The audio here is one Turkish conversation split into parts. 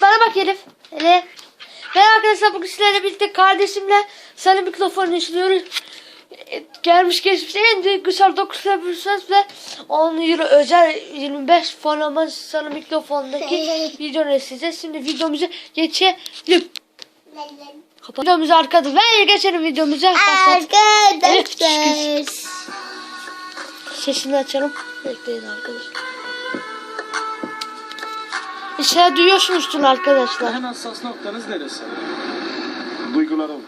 bana bak Elif. Elif. Ve arkadaşlar bugün sizlerle birlikte kardeşimle sana mikrofon işliyoruz. E, Gelmiş geçmiş en duygusal 9 yapıyorsunuz ve 10 euro özel 25 fonlama sana mikrofondaki videonu size. Şimdi videomuza geçelim. Kapat. Videomuzu arkada ver geçelim videomuza. Arkadaşlar. Sesini açalım. Bekleyin arkadaşlar. Şey duyuyorsunuzdur arkadaşlar. En hassas noktanız neresi? Duygularım.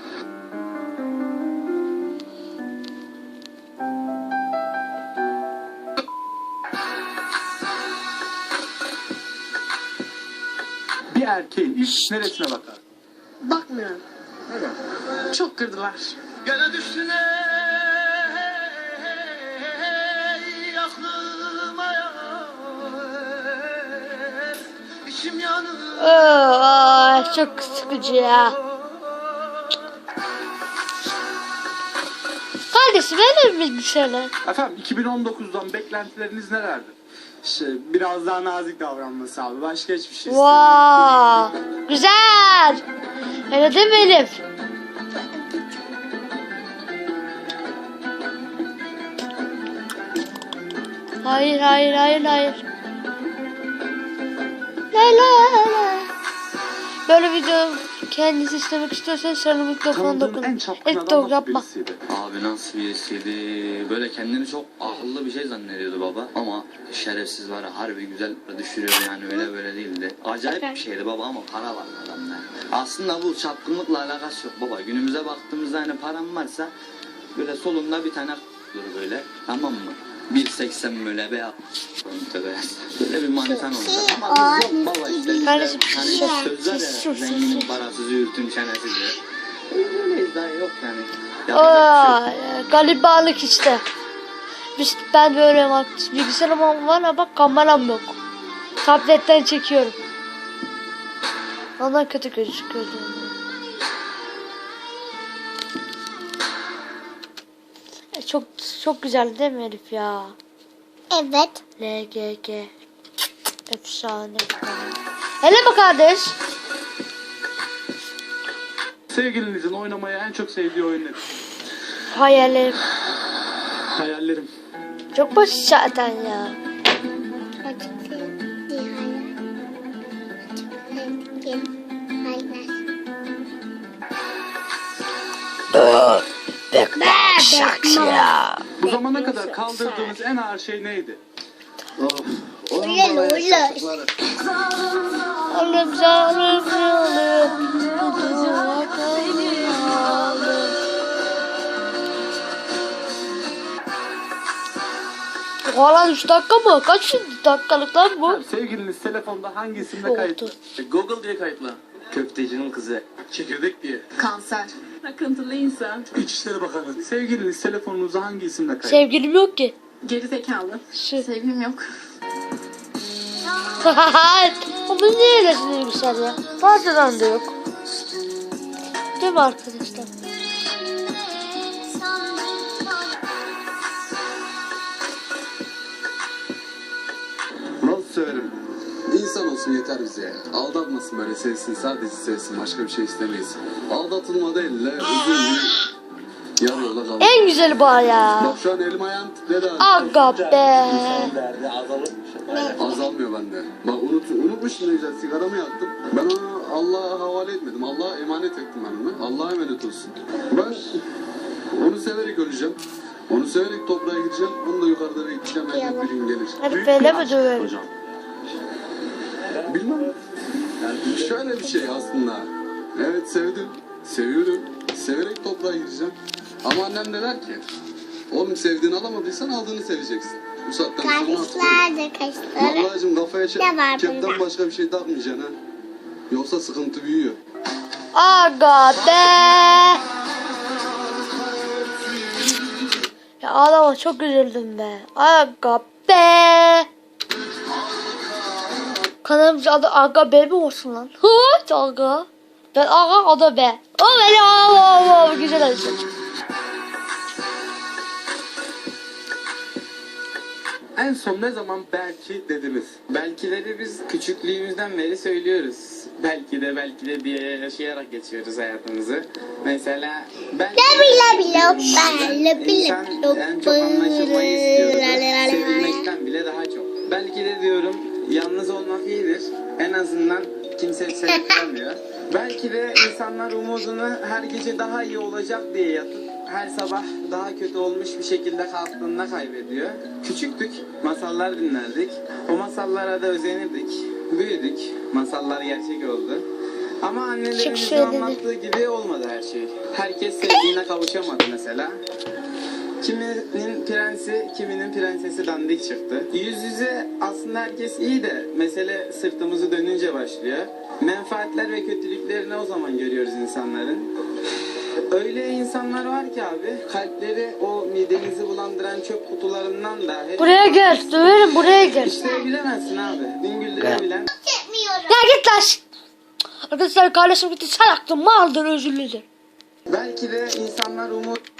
Bir erkeğin iş neresine bakar? Bakmıyorum. Neden? Çok kırdılar. Gene düştün İçim yanıyor. Aa, çok sıkıcı ya. Kardeşim verir mi bilgisayarı? Efendim 2019'dan beklentileriniz nelerdir? Şey, biraz daha nazik davranması abi. Başka hiçbir şey Wow, güzel. Öyle değil mi Elif? Hayır, hayır, hayır, hayır. La la la. Böyle video kendiniz istemek istiyorsanız sana mikrofonu Tanıdığın en dokun. çapkın Et adam dog nasıl yapma. birisiydi? Abi nasıl birisiydi? Böyle kendini çok akıllı bir şey zannediyordu baba. Ama şerefsiz var ya, harbi güzel düşürüyor yani öyle böyle değildi. Acayip bir şeydi baba ama para var adamda. Aslında bu çapkınlıkla alakası yok baba. Günümüze baktığımızda hani param varsa böyle solunda bir tane dur böyle tamam mı? 1.80 böyle veya böyle bir manitan olacak ama biz yok baba işte Kardeşim, hani sus, sözler ya zenginin sus. parası züğürtün çenesidir. Öyleyiz daha yok yani. Şey Aa, garibanlık işte. Biz, ben böyle bak bilgisayarım var ama bak kameram yok. Tabletten çekiyorum. Ondan kötü gözüküyor. Çok çok güzel değil mi Elif ya? Evet. LGG. Efsane. Hele mi kardeş? Sevgilinizin oynamayı en çok sevdiği oyun nedir? Hayallerim. Hayallerim. Çok basit zaten ya. Açık sevdiğim hayal. Bu zamana kadar kaldırdığınız en ağır şey neydi? Ulan ulan. Alım zarım yolum. Valla 3 dakika mı? Kaç dakikalık lan bu? Sevgiliniz telefonda hangi isimle Oldu. kayıtlı? Google diye kayıtlı. Köftecinin kızı. Çekirdek diye. Kanser. Takıntılı insan. İçişleri Bakanı. Sevgiliniz telefonunuza hangi isimle kayıtlı? Sevgilim yok ki. Geri zekalı. Şu. Sevgilim yok. Ama niye öylesine güzel ya? Bazen de yok. Değil mi arkadaşlar? Olsun yeter bize. Aldatmasın böyle sevsin sadece sevsin başka bir şey istemeyiz. Aldatılma değil de üzüldü. Yarı yola kaldı. En güzeli bu ya. Bak şu an elim ayağım titredi. Aga be. Azalmıyor bende. Bak unut, unutmuşum ne güzel sigaramı yaktım. Ben onu Allah'a havale etmedim. Allah'a emanet ettim ben onu. Allah'a emanet olsun. Ben onu severek öleceğim. Onu severek toprağa gideceğim. Onu da yukarıda bekleyeceğim. Elbet bir gün gelir. Hadi Büyük böyle mi döverim? hocam. Bilmem. Yani şöyle bir şey aslında. Evet sevdim. Seviyorum. Severek toprağa gireceğim. Ama annem de der ki Oğlum sevdiğini alamadıysan aldığını seveceksin. Bu saatten sonra Kardeşler de kaşları. Vallahi kafaya şey, Ne var kepten bunda? başka bir şey takmayacaksın ha. Yoksa sıkıntı büyüyor. Aga be. Ya ağlama çok üzüldüm be. Aga be. Kanalımızın adı Aga be mi olsun lan? Hıç Aga. Ben Aga o da be. O beni o o güzel olsun. En son ne zaman belki dediniz? Belkileri biz küçüklüğümüzden beri söylüyoruz. belki de belki de diye yaşayarak geçiyoruz hayatımızı. Mesela loppa, lebi İnsan en çok anlaşılmayı la. Sevilmekten bile daha çok. Belki de diyorum yalnız olmak iyidir. En azından kimse kıramıyor. Belki de insanlar umudunu her gece daha iyi olacak diye yatıp her sabah daha kötü olmuş bir şekilde kalktığında kaybediyor. Küçüktük, masallar dinlerdik. O masallara da özenirdik. Büyüdük, masallar gerçek oldu. Ama annelerimizin anlattığı gibi olmadı her şey. Herkes sevdiğine kavuşamadı mesela. Kiminin prensi, kiminin prensesi dandik çıktı. Yüz yüze aslında herkes iyi de mesele sırtımızı dönünce başlıyor. Menfaatler ve kötülüklerini o zaman görüyoruz insanların. Öyle insanlar var ki abi kalpleri o midenizi bulandıran çöp kutularından da Buraya gel. Döverim buraya gel. İşte bilemezsin abi. Bin güldürebilen Çekmiyorum. Ya git lan. Arkadaşlar kardeşim gitti sen aklın maldır özür dilerim. belki de insanlar umut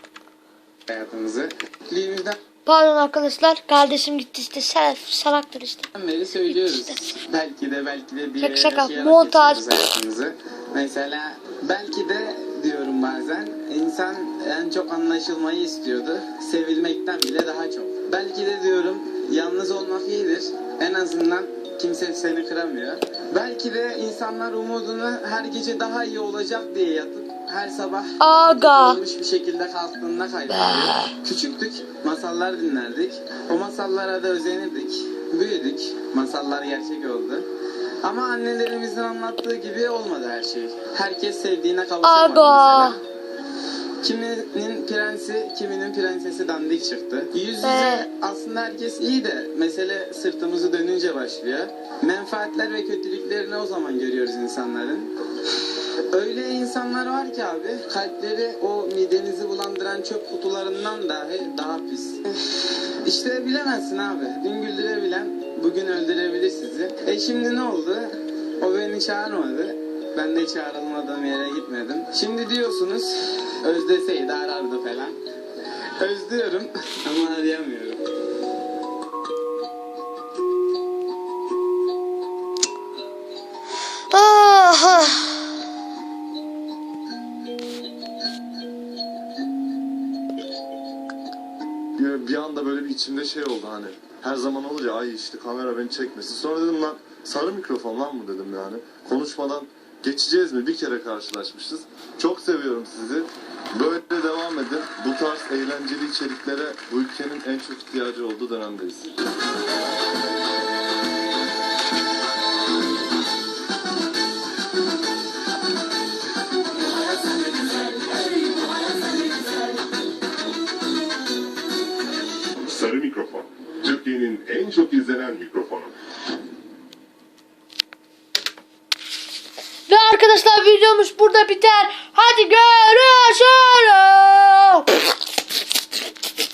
hayatımızı liğimizden Pardon arkadaşlar kardeşim gitti işte sen salaktır işte. beri söylüyoruz. Belki de belki de diye Şaka şaka, yaşayarak montaj. hayatımızı. Mesela belki de diyorum bazen insan en çok anlaşılmayı istiyordu. Sevilmekten bile daha çok. Belki de diyorum yalnız olmak iyidir. En azından kimse seni kıramıyor. Belki de insanlar umudunu her gece daha iyi olacak diye yatıp her sabah Aga. olmuş bir şekilde kalktığında kaybediyor. Küçüktük, masallar dinlerdik. O masallara da özenirdik. Büyüdük, masallar gerçek oldu. Ama annelerimizin anlattığı gibi olmadı her şey. Herkes sevdiğine kavuşamadı Aga. mesela. Kiminin prensi, kiminin prensesi dandik çıktı. Yüz yüze Be. aslında herkes iyi de mesele sırtımızı dönünce başlıyor. Menfaatler ve kötülüklerini o zaman görüyoruz insanların. Öyle insanlar var ki abi kalpleri o midenizi bulandıran çöp kutularından dahi daha pis. İşte bilemezsin abi. Dün güldürebilen bugün öldürebilir sizi. E şimdi ne oldu? O beni çağırmadı. Ben de çağrılmadığım yere gitmedim. Şimdi diyorsunuz özleseydi arardı falan. Özlüyorum ama arayamıyorum. Ah, ah. bir, bir anda böyle bir içimde şey oldu hani. Her zaman olur ya ay işte kamera beni çekmesin. Sonra dedim lan sarı mikrofon lan mı dedim yani. Konuşmadan geçeceğiz mi? Bir kere karşılaşmışız. Çok seviyorum sizi. Böyle devam edin. Bu tarz eğlenceli içeriklere bu ülkenin en çok ihtiyacı olduğu dönemdeyiz. Sarı mikrofon. Türkiye'nin en çok izlenen mikrofonu. Ve arkadaşlar videomuz burada biter. Hadi görüşürüz.